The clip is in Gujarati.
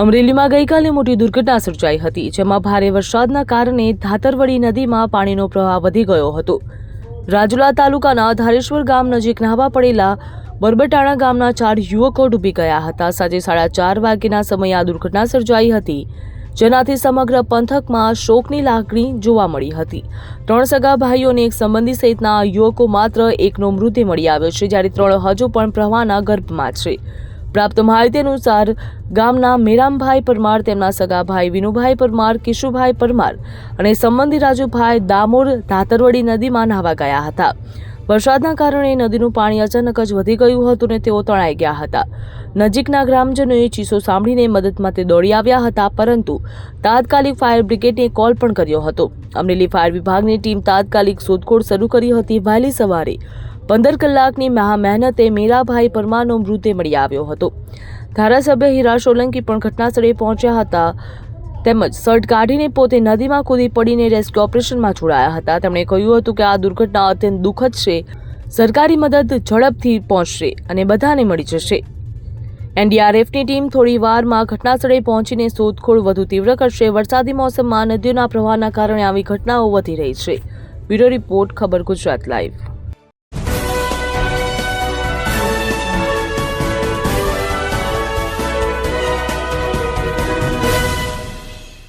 અમરેલીમાં ગઈકાલે મોટી દુર્ઘટના સર્જાઈ હતી, જેમાં ભારે વરસાદના કારણે ધાતરવડી નદીમાં પાણીનો પ્રવાહ વધી ગયો હતો. રાજુલા તાલુકાના ધારેશ્વર ગામ નજીક નાહવા પડેલા બરબટાણા ગામના ચાર યુવકો ડૂબી ગયા હતા. સાંજે સાડા ચાર વાગ્યાના સમયે આ દુર્ઘટના સર્જાઈ હતી, જેનાથી સમગ્ર પંથકમાં શોકની લાગણી જોવા મળી હતી. ત્રણ સગા ભાઈઓ અને એક સંબંધી સહિતના યુવકો માત્ર એકનો મૃતદેહ મળી આવ્યો છે, જ્યારે ત્રણ હજુ પણ પ્રવાહના ગર્ભમાં છે. પ્રાપ્ત માહિતી અનુસાર, ગામના મેરામભાઈ પરમાર, તેમના સગા ભાઈ વિનુભાઈ પરમાર, કિશુભાઈ પરમાર અને સંબંધી રાજુભાઈ દામોર ધાતરવડી નદીમાં નાહવા ગયા હતા. વરસાદના કારણે નદીનું પાણી અચાનક જ વધી ગયું હતું અને તેઓ તણાઈ ગયા હતા. નજીકના ગ્રામજનોએ ચીસો સાંભળીને મદદ માટે દોડી આવ્યા હતા, પરંતુ તાત્કાલિક ફાયર બ્રિગેડને કોલ પણ કર્યો હતો. અમરેલી ફાયર વિભાગની ટીમ તાત્કાલિક શોધખોળ શરૂ કરી હતી વહેલી સવારે. પંદર કલાકની મહા મહેનતે મીરાભાઈ પરમારનો મૃતદેહ મળી આવ્યો હતો. ધારાસભ્ય હીરા સોલંકી પણ ઘટનાસ્થળે પહોંચ્યા હતા. તેમજ શર્ટ કાઢીને પોતે નદીમાં કૂદી પડીને રેસ્ક્યુ ઓપરેશનમાં જોડાયા હતા. તેમણે કહ્યું હતું કે આ દુર્ઘટના અત્યંત દુઃખદ છે. સરકારી મદદ ઝડપથી પહોંચશે અને બધાને મળી જશે. એનડીઆરએફની ટીમ થોડી વારમાં ઘટનાસ્થળે પહોંચીને શોધખોળ વધુ તીવ્ર કરશે. વરસાદી મોસમમાં નદીઓના પ્રવાહના કારણે આવી ઘટનાઓ વધી રહી છે. બ્યુરો રિપોર્ટ, ખબર ગુજરાત લાઈવ.